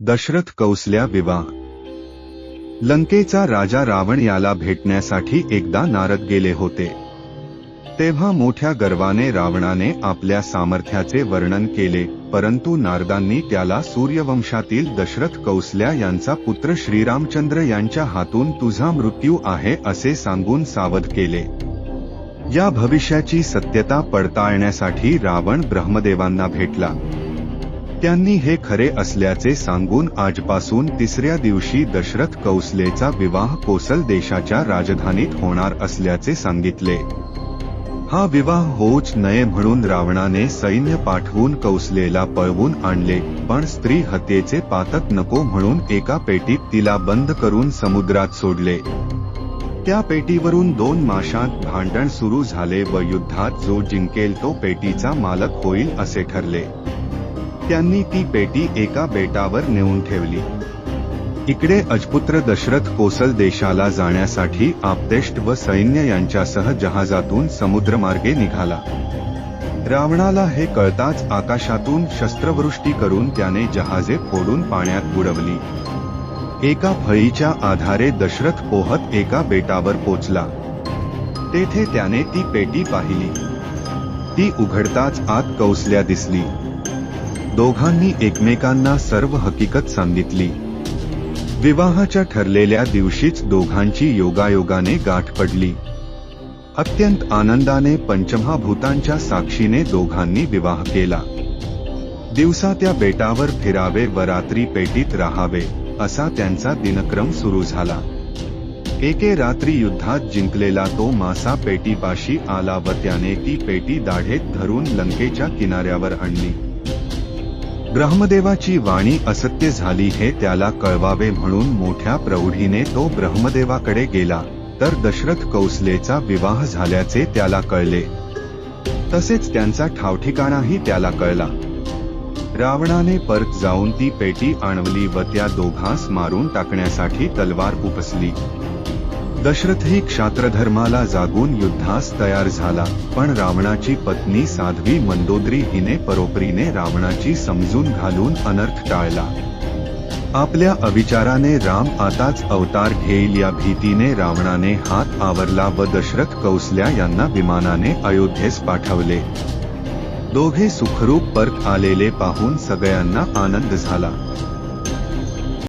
दशरथ कौसल्या विवाह. लंकेचा राजा रावण याला भेटण्यासाठी एकदा नारद गेले होते. तेव्हा मोठ्या गर्वाने रावणाने आपल्या सामर्थ्याचे वर्णन केले परंतु नारदांनी त्याला सूर्यवंशातील दशरथ कौसल्या यांचा पुत्र श्रीरामचंद्र यांच्या हातून तुझा मृत्यू आहे असे सांगून सावध केले. या भविष्याची सत्यता पडताळण्यासाठी रावण ब्रह्मदेवांना भेटला. त्यांनी हे खरे असल्याचे सांगून आजपासून तिसऱ्या दिवशी दशरथ कौसलेचा विवाह कोसल देशाच्या राजधानीत होणार असल्याचे सांगितले. हा विवाह होऊच नये म्हणून रावणाने सैन्य पाठवून कौसलेला पळवून आणले पण स्त्री हत्येचे पातक नको म्हणून एका पेटीत तिला बंद करून समुद्रात सोडले. त्या पेटीवरून दोन माशांत भांडण सुरू झाले व युद्धात जो जिंकेल तो पेटीचा मालक होईल असे ठरले. त्यांनी ती पेटी एका बेटावर नेऊन ठेवली. इकडे अजपुत्र दशरथ कोसल देशाला जाण्यासाठी आपतेष्ट व सैन्य यांच्यासह जहाजातून समुद्रमार्गे निघाला. रावणाला हे कळताच आकाशातून शस्त्रवृष्टी करून त्याने जहाजे फोडून पाण्यात बुडवली. एका फळीच्या आधारे दशरथ पोहत एका बेटावर पोचला. तेथे त्याने ती पेटी पाहिली. ती उघडताच आत कौसल्या दिसली. दोघांनी एकमेकांना सर्व हकीकत सांगितली. विवाहाच्या ठरलेल्या दिवशीच दोघांची योगायोगाने गाठ पडली. अत्यंत आनंदाने पंचमहाभूतांच्या साक्षीने दोघांनी विवाह केला. दिवसा त्या बेटावर फिरावे व रात्री पेटीत राहावे असा त्यांचा दिनक्रम सुरू झाला. एके रात्री युद्धात जिंकलेला तो मासा पेटीपाशी आला व त्याने ती पेटी दाढेत धरून लंकेच्या किनाऱ्यावर आणली. ब्रह्मदेवाची वाणी असत्य झाली हे त्याला कळवावे म्हणून मोठ्या प्रौढीने तो ब्रह्मदेवाकडे गेला तर दशरथ कौसलेचा विवाह झाल्याचे त्याला कळले. तसेच त्यांचा ठावठिकाणाही त्याला कळला. रावणाने परत जाऊन ती पेटी आणवली व त्या दोघांस मारून टाकण्यासाठी तलवार उपसली. दशरथही क्षात्रधर्माला जागून युद्धास तयार झाला पण रावणाची पत्नी साध्वी मंदोदरी हिने परोपरीने रावणाची समजून घालून अनर्थ टाळला. आपल्या अविचाराने राम आताच अवतार घेईल या भीतीने रावणाने हात आवरला व दशरथ कौसल्या यांना विमानाने अयोध्येस पाठवले. दोघे सुखरूप परत आलेले पाहून सगळ्यांना आनंद झाला.